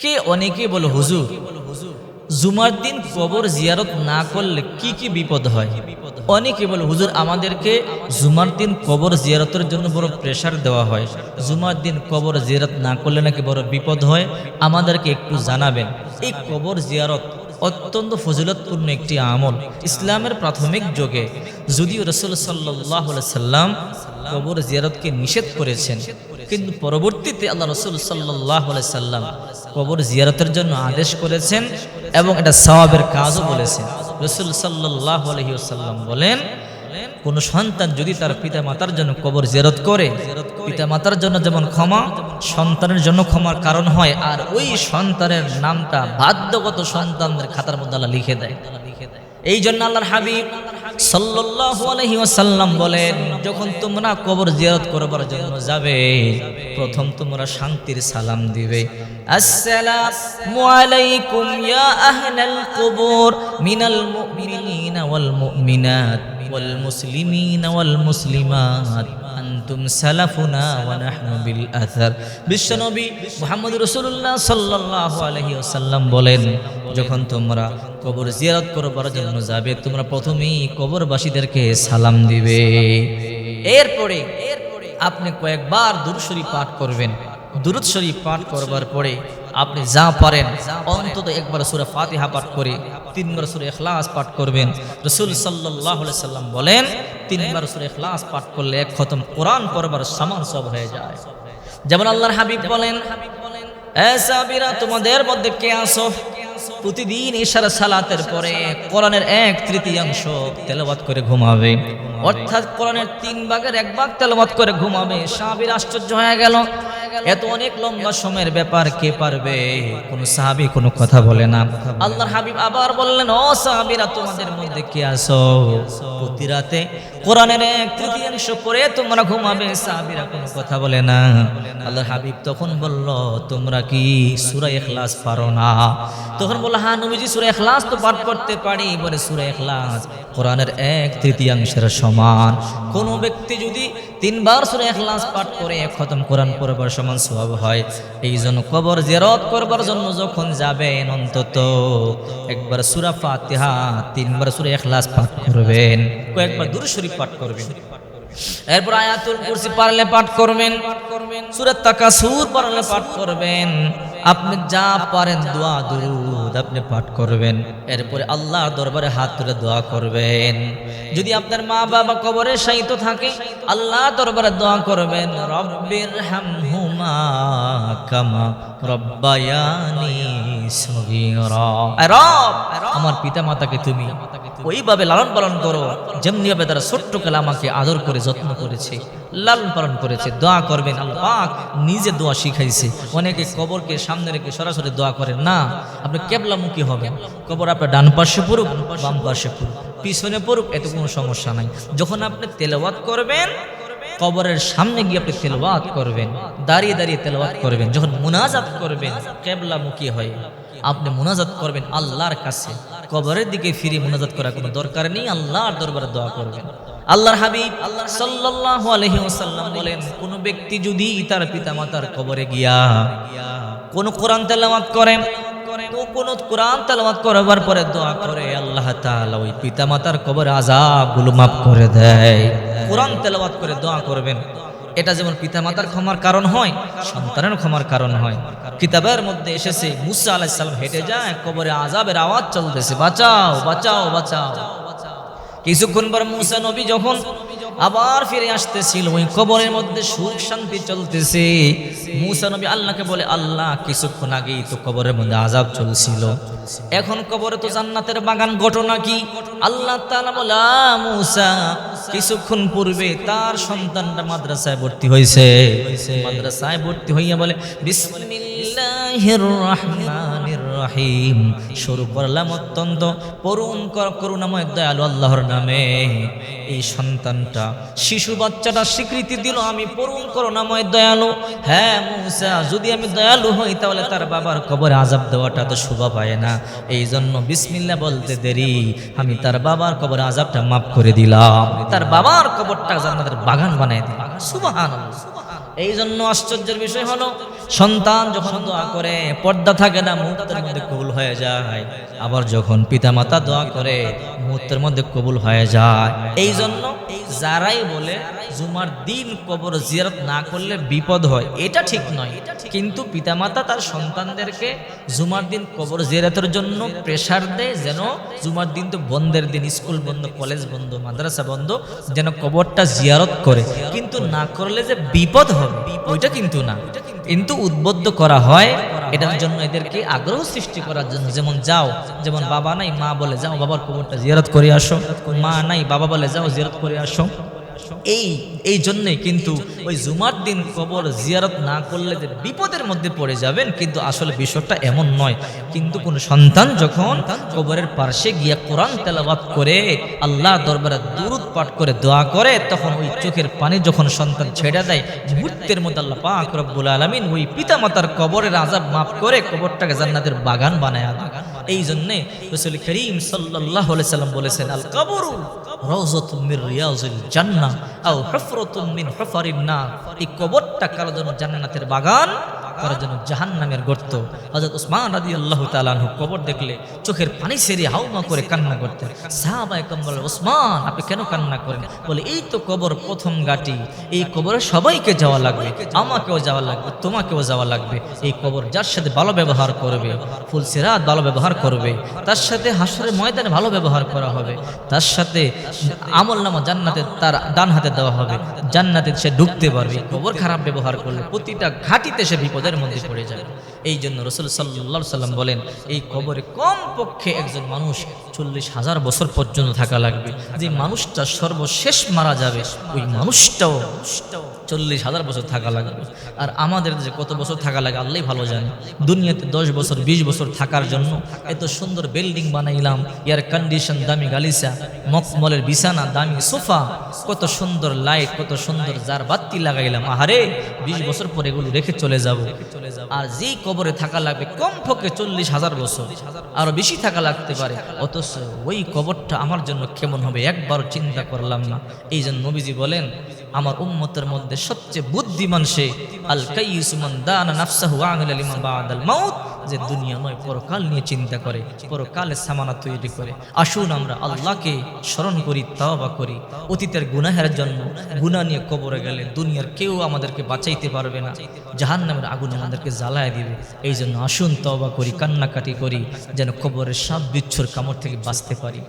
কে অনেকে বলো, হুজুর, জুমার দিন কবর জিয়ারত না করলে কি কি বিপদ হয়? অনেকে বলে, হুজুর, আমাদেরকে জুমার দিন কবর জিয়ারতের জন্য বড় প্রেশার দেওয়া হয়। জুমার দিন কবর জিয়ারত না করলে নাকি বড় বিপদ হয়? আমাদেরকে একটু জানাবেন। এই কবর জিয়ারত অত্যন্ত ফজিলতপূর্ণ একটি আমল। ইসলামের প্রাথমিক যুগে যদিও রসুল সাল্লাহ সাল্লাম কবর জিয়ারতকে নিষেধ করেছেন, কিন্তু পরবর্তীতে আল্লাহ রসুল সাল্লাহ সাল্লাম কবর জিয়ারতের জন্য আদেশ করেছেন এবং এটা সওয়াবের কাজও বলেছেন। রসুল সাল্লাহ আলহিউসাল্লাম বলেন, কোন সন্তান যদি তার পিতা মাতার জন্য কবর জেরত করে পিতা মাতার জন্য যেমন ক্ষমা, সন্তানের জন্য ক্ষমার কারণ হয়, আর ওই সন্তানের নামটা বাধ্যগত সন্তানদের খাতার মধ্যে আল্লাহ লিখে দেয়। এই জন্য আল্লাহর হাবিব সাল্লাল্লাহু আলাইহি যখন তোমরা কবর জিয়ারত করবার জন্য যাবে, প্রথম তোমরা শান্তির সালাম দিবে। আসসালামু মিনাল মুমিনিনা ওয়াল আনতুম সালাফুনা ওয়া নাহনু বিল আথার বিশ্বনবী মুহাম্মদ রাসূলুল্লাহ সাল্লাল্লাহু আলাইহি ওয়াসাল্লাম বলেন, যখন তোমরা কবর জিয়ারত করবার জন্য যাবে, তোমরা প্রথমেই কবরবাসীদেরকে সালাম দিবে। এরপরে আপনি কয়েকবার দুরুশরী পাঠ করবেন। দুরুদ শরীফ পাঠ করবার পরে আপনি যা পারেন, অন্তত একবার সুরে ফাতিহা পাঠ করে, তিনবার সুরে এখলাস পাঠ করবেন। রসুল সাল্লাহ সাল্লাম বলেন, তিনবার সুরে এখলাস পাঠ করলে এক খতম কোরআন করবার সমান সব হয়ে যায়। যেমন আল্লাহর হাবিব বলেন তোমাদের মধ্যে কে আসো প্রতিদিন ইশারা সালাতের পরে কোরআনের এক তৃতীয়াংশ তেলাওয়াত করে ঘুমাবে। অর্থাৎ কোরআনের তিন ভাগের এক ভাগ তেলাওয়াত করে ঘুমাবে। সাহাবীর আশ্চর্য হয়ে গেল। এত অনেক লম্বা সময়ের ব্যাপার, কে পারবে? কোন সাহাবী কোনো কথা বলে না। আল্লাহর হাবিব আবার বললেন, ও সাহাবীরা, তোমাদের মধ্যে কে আসো প্রতি রাতে কোরআনের এক তৃতীয়াংশ পরে তোমরা ঘুমাবে। সাহাবীরা কোনো কথা বলে না। আল্লাহর হাবিব তখন বলল, তোমরা কি সূরা ইখলাস পারো না? তখন বলল হ্যাঁ নবীজি সূরা ইখলাস তো পাঠ করতে পারি। বলে সূরা ইখলাস কোরআনের এক তৃতীয়াংশের সমান। কোন ব্যক্তি যদি তিনবার সুরে এখলাস পাঠ করে এক খতম কোরআন পড়বার সমান স্বভাব হয়, এই জন্য কবর জেরত করবার জন্য যখন যাবেন অন্তত একবার সুরা ফাতিহা, তিনবার সুরে এখলাস পাঠ করবেন, কয়েকবার দূর শরীফ পাঠ করবেন। এরপর আয়াতুল কুরসি পারলে পাঠ করবেন সূরা তাকাসুর পারলে পাঠ করবেন, আপনি যা পারেন দোয়া, দুরুদ আপনি পাঠ করবেন, এরপরে আল্লাহর দরবারে হাত তুলে দোয়া করবেন। যদি আপনার মা বাবা কবরে শায়িত থাকে আল্লাহ দরবারে দোয়া করবেন, রব্বির হামহুমা কামা রব্বায়ানি সগীরা। রব, আমার পিতা মাতাকে তুমি ওইভাবে লালন পালন করো, যেমনি ভাবে তারা ছোট্ট কালে আমাকে আদর করে, যত্ন করেছে, লালন পালন করেছে, দোয়া করবেন, আল্লাহ নিজে দোয়া শিখাইছে। অনেকে কবরকে সামনে রেখে সরাসরি দোয়া করেন, না, আপনি কেবলামুখী হবেন। কবর আপনার ডান পাশে পড়ুক, বাম পাশে পড়ুক, পিছনে পড়ুক, এত কোনো সমস্যা নাই। যখন আপনি তেলাওয়াত করবেন, কবরের সামনে গিয়ে আপনি তেলাওয়াত করবেন, দাঁড়িয়ে দাঁড়িয়ে তেলাওয়াত করবেন, যখন মুনাজাত করবেন, কেবলামুখী হয়ে আপনি মুনাজাত করবেন আল্লাহর কাছে কবরের দিকে ফিরে মুনাজাত করার কোনো দরকার নেই, আল্লাহর দরবারে দোয়া করবেন। আল্লাহর হাবিব সাল্লাল্লাহু আলাইহি ওয়াসাল্লাম বলেন, কোন ব্যক্তি যদি তার পিতামাতার কবরে গিয়া কোন কোরআন তেলাওয়াত করেন তো কোন কোরআন তেলাওয়াত করবার পরে দোয়া করে, আল্লাহ তাআলা ওই করে দেয়। কোরআন তেলাওয়াত করে দোয়া করবেন। এটা যেমন পিতামাতার ক্ষমার কারণ হয় সন্তানের ক্ষমার কারণ হয়। কিতাবের মধ্যে এসেছে, মুসা আলাইহিস সালাম হেঁটে যায়, কবরে আজাবের আওয়াজ চলতেছে, বাঁচাও বাঁচাও বাঁচাও। কিছুক্ষণ পর মুসা নবী যখন আবার ফিরে আসতেছিল। ওই কবরের মধ্যে সুখ শান্তি চলতেছে। মুসা নবী আল্লাহকে বলে আল্লাহ কিছুক্ষণ আগেই তো কবরের মধ্যে আজাব চলছিল। এখন কবরে তো জান্নাতের বাগান ঘটনা কি? আল্লাহ তাআলা বলে "আ, মুসা কিছুক্ষণ পূর্বে তার সন্তানটা মাদ্রাসায় ভর্তি হয়েছে। মাদ্রাসায় ভর্তি হইয়া বলে বিসমিল্লাহির রহমানির রহিম। শুরু করলাম অত্যন্ত করুণ কর- করুণাময় দয়ালু আল্লাহর নামে। এই সন্তানটা, শিশু বাচ্চাটা স্বীকৃতি দিল, আমি করুণ করুণাময় দয়ালু। হ্যাঁ মুসা, যদি আমি দয়ালু হই, তাহলে তার বাবার কবরে আজাব দেওয়াটা তো শোভা পায় না। এই জন্য বিসমিল্লা বলতে দেরি। আমি তার বাবার কবরে আজাবটা মাফ করে দিলাম। তার বাবার কবরটা জান্নাতের বাগান বানাই দিলাম। সুবহানাল্লাহ। এই জন্য আশ্চর্যের বিষয় হলো সন্তান যখন দোয়া করে, পর্দা থাকে না, মুহূর্তের মধ্যে কবুল হয়ে যায়। আবার যখন পিতা মাতা দোয়া করে, মুহূর্তের মধ্যে কবুল হয়ে যায়। এই জন্য যারাই বলে, জুমার দিন কবর জিয়ারত না করলে বিপদ হয়, এটা ঠিক নয়। কিন্তু পিতামাতা তার সন্তানদেরকে জুমার দিন কবর জিয়ারতের জন্য প্রেসার দেয়, যেন জুমার দিন তো বন্ধের দিন, স্কুল বন্ধ কলেজ বন্ধ, মাদ্রাসা বন্ধ, যেন কবরটা জিয়ারত করে। কিন্তু না করলে যে বিপদ হবে, ওইটা কিন্তু না। কিন্তু উদ্বুদ্ধ করা হয় এটার জন্য এদেরকে আগ্রহ সৃষ্টি করার জন্য। যেমন যাও, যেমন বাবা নাই, মা বলে যাও, বাবার কবরটা জিয়ারত করে আসো। মা নাই, বাবা বলে যাও, জিয়ারত করে আসো। এই এই জন্যই কিন্তু ওই জুমার দিন কবর জিয়ারত না করলে যে বিপদের মধ্যে পড়ে যাবেন, কিন্তু আসলে বিষয়টা এমন নয়। কিন্তু কোন সন্তান যখন কবরের পার্শ্বে গিয়া কোরআন তেলাবাত করে আল্লাহ দরবারে দুরুদ পাঠ করে, দোয়া করে, তখন ওই চোখের পানি যখন সন্তান ছেড়ে দেয়, মুহূর্তের মধ্যে আল্লাহ পাক রব্বুল আলামিন ওই পিতামাতার কবরের আজাব মাফ করে কবরটাকে জান্নাতের বাগান বানায় দেয় এই জন্যে রসুল করিম সাল্লাহ সাল্লাম বলেছেন আল কবরু জান্না আও হুফরাতুম মিন হুফারিন না এই কবরটা কারও জন্য জান্নাতের বাগান? কারও জন্য জাহান্নামের গর্ত। হযরত ওসমান রাদিয়াল্লাহু তাআলা আনহু কবর দেখলে চোখের পানি সেরে হাউমা করে কান্না করতেন। সাহাবায়ে কেরাম বলে ওসমান আপনি কেন কান্না করেন? বলে, এই তো কবর প্রথম গাটি এই কবরে সবাইকে যাওয়া লাগবে। আমাকেও যাওয়া লাগবে, তোমাকেও যাওয়া লাগবে। এই কবর যার সাথে ভালো ব্যবহার করবে ফুলসিরাত ভালো ব্যবহার করবে, তার সাথে হাসরের ময়দানে ভালো ব্যবহার করা হবে, তার সাথে আমল নামা জান্নাতে তার ডান হাতে দেওয়া হবে। জান্নাতে সে ঢুকতে পারবে, কবর খারাপ ব্যবহার করলে প্রতিটা ঘাটিতে সে বিপদের মধ্যে পড়ে যাবে। এই জন্য রসুল সাল্লা সাল্লাম বলেন, এই কবরে কম পক্ষে একজন মানুষ চল্লিশ হাজার বছর পর্যন্ত থাকা লাগবে। যে মানুষটা সর্বশেষ মারা যাবে, ওই মানুষটাও মানুষটাও চল্লিশ হাজার বছর থাকা লাগবে আর আমাদের যে কত বছর থাকা লাগে আল্লাহ ভালো জানে। দুনিয়াতে দশ বছর, বিশ বছর থাকার জন্য এত সুন্দর বিল্ডিং বানাইলাম, এয়ার কন্ডিশন দামি গালিসা মকমলের বিছানা, দামি সোফা, কত সুন্দর লাইট, কত সুন্দর যার বাতি লাগাইলাম। আহারে, বিশ বছর পরে এগুলো রেখে চলে যাব। আর যেই কবরে থাকা লাগবে কম পক্ষে চল্লিশ হাজার বছর, আরও বেশি থাকা লাগতে পারে। অথচ ওই কবরটা আমার জন্য কেমন হবে একবার চিন্তা করলাম না। এই জন্য নবীজি বলেন, আমার উম্মতের মধ্যে সবচেয়ে বুদ্ধিমান সে আল কাইসুমান দানা নাফসাহু আমিলা লিমা বাদাল মাউত, যে দুনিয়া নয়, পরকাল নিয়ে চিন্তা করে, পরকালে সামানা তৈরি করে। আসুন আমরা আল্লাহকে স্মরণ করি, তাওবা করি। অতীতের গুনাহের জন্য গুনাহ নিয়ে কবরে গেলে দুনিয়ার কেউ আমাদেরকে বাঁচাইতে পারবে না। জাহান্নামের আগুন আমাদেরকে জ্বালায় দিবে। এই জন্য আসুন, তওবা করি, কান্নাকাটি করি, যেন কবরের সাপ বিচ্ছুর কামড় থেকে বাঁচতে পারি।